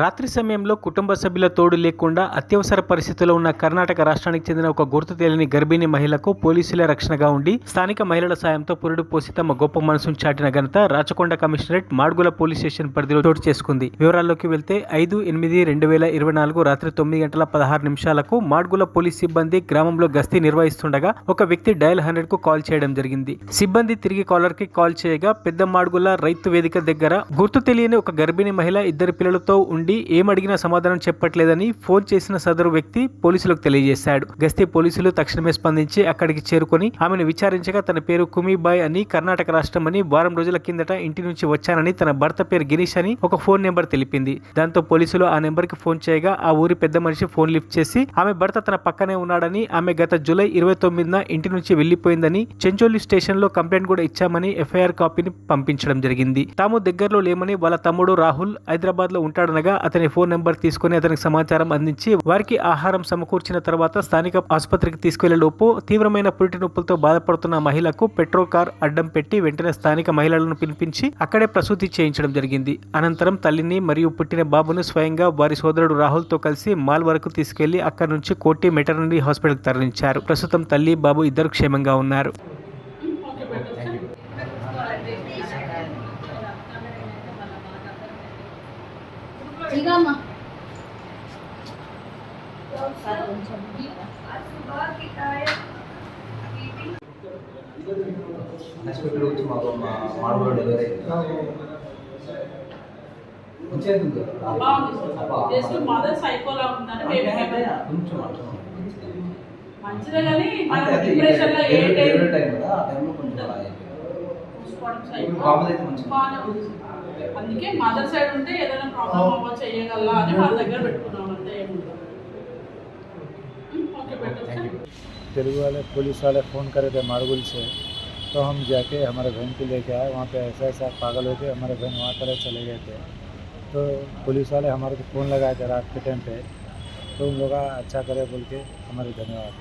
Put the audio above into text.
రాత్రి సమయంలో కుటుంబ సభ్యుల తోడు లేకుండా అత్యవసర పరిస్థితుల్లో ఉన్న కర్ణాటక రాష్ట్రానికి చెందిన ఒక గుర్తు తెలియని గర్భిణీ మహిళకు పోలీసులే రక్షణగా ఉండి స్థానిక మహిళల సాయంతో పురుడు పోసి తమ గొప్ప మనసును చాటిన ఘనత Rachakonda commissionerate Madugula police station పరిధిలో చోటు చేసుకుంది. వివరాల్లోకి వెళ్తే ఐదు ఎనిమిది రెండు వేల ఇరవై నాలుగు రాత్రి తొమ్మిది గంటల పదహారు నిమిషాలకు మాడ్గుల పోలీస్ సిబ్బంది గ్రామంలో గస్తీ నిర్వహిస్తుండగా ఒక వ్యక్తి డయల్ హండ్రెడ్కు కాల్ చేయడం జరిగింది. సిబ్బంది తిరిగి కాలర్కి కాల్ చేయగా పెద్ద మాడుగుల రైతు వేదిక దగ్గర గుర్తు తెలియని ఒక గర్భిణీ మహిళ ఇద్దరు పిల్లలతో ఉండి ఏమడిగినా సమాధానం చెప్పట్లేదని ఫోన్ చేసిన సదరు వ్యక్తి పోలీసులకు తెలియజేశాడు. గస్తీ పోలీసులు తక్షణమే స్పందించి అక్కడికి చేరుకొని ఆమెను విచారించగా తన పేరు కుమీబాయ్ అని కర్ణాటక రాష్ట్రం అని వారం రోజుల కిందట ఇంటి నుంచి వచ్చానని తన భర్త పేరు గిరీష్ అని ఒక ఫోన్ నెంబర్ తెలిపింది. దాంతో పోలీసులు ఆ నెంబర్కి ఫోన్ చేయగా ఆ ఊరి పెద్ద మనిషి ఫోన్ లిఫ్ట్ చేసి ఆమె భర్త తన పక్కనే ఉన్నాడని ఆమె గత జూలై ఇరవై తొమ్మిదిన ఇంటి నుంచి వెళ్ళిపోయిందని చెంచోలి స్టేషన్లో కంప్లైంట్ కూడా ఇచ్చామని ఎఫ్ఐఆర్ కాపీని పంపించడం జరిగింది. తాము దగ్గరలో లేమని వాళ్ళ తమ్ముడు రాహుల్ హైదరాబాద్లో ఉంటాడనగా అతని ఫోన్ నెంబర్ తీసుకుని అతనికి సమాచారం అందించి వారికి ఆహారం సమకూర్చిన తర్వాత స్థానిక ఆసుపత్రికి తీసుకెళ్ళే లోపు తీవ్రమైన పురిటి నొప్పులతో బాధపడుతున్న మహిళకు పెట్రోల్ కార్ అడ్డం పెట్టి వెంటనే స్థానిక మహిళలను పిలిపించి అక్కడే ప్రసూతి చేయించడం జరిగింది. అనంతరం తల్లిని మరియు పుట్టిన బాబును స్వయంగా వారి సోదరుడు రాహుల్తో కలిసి మాల్ వరకు తీసుకెళ్ళి అక్కడి నుంచి కోటి మెటర్నరీ హాస్పిటల్ తరలించారు. ప్రస్తుతం తల్లి బాబు ఇద్దరు క్షేమంగా ఉన్నారు. దిగమ్మా హాస్పిటల్ వచ్చి మాకు మా మాడవాడు డెలివరీ వచ్చేది జస్ట్ మదర్ సైకోలా ఉందని కొంచెం మంచిదే కానీ మనం అది డిప్రెషన్లో ఏ డెలివరీ టైం కదా ఆ టైంలో కొంచెం అయితే ఉంది. అందుకే మదర్ సైడ్ ఉంటే ఏదైనా ప్రాబ్లం అవ్వ చేయగల అని మన దగ్గర పెట్టుకున్నాం అంతే ఏముండదు ఓకే పెట్టచ్చా तेलुगु वाले पुलिस वाले फ़ोन करे थे मारगुल से तो हम जाके हमारे बहन को लेके आए वहाँ पे ऐसा ऐसा पागल हो के हमारे बहन वहाँ तरह चले गए थे तो पुलिस वाले हमारे को फ़ोन लगाए थे रात के टाइम पे तो उन लोग अच्छा करे बोल के हमारे धन्यवाद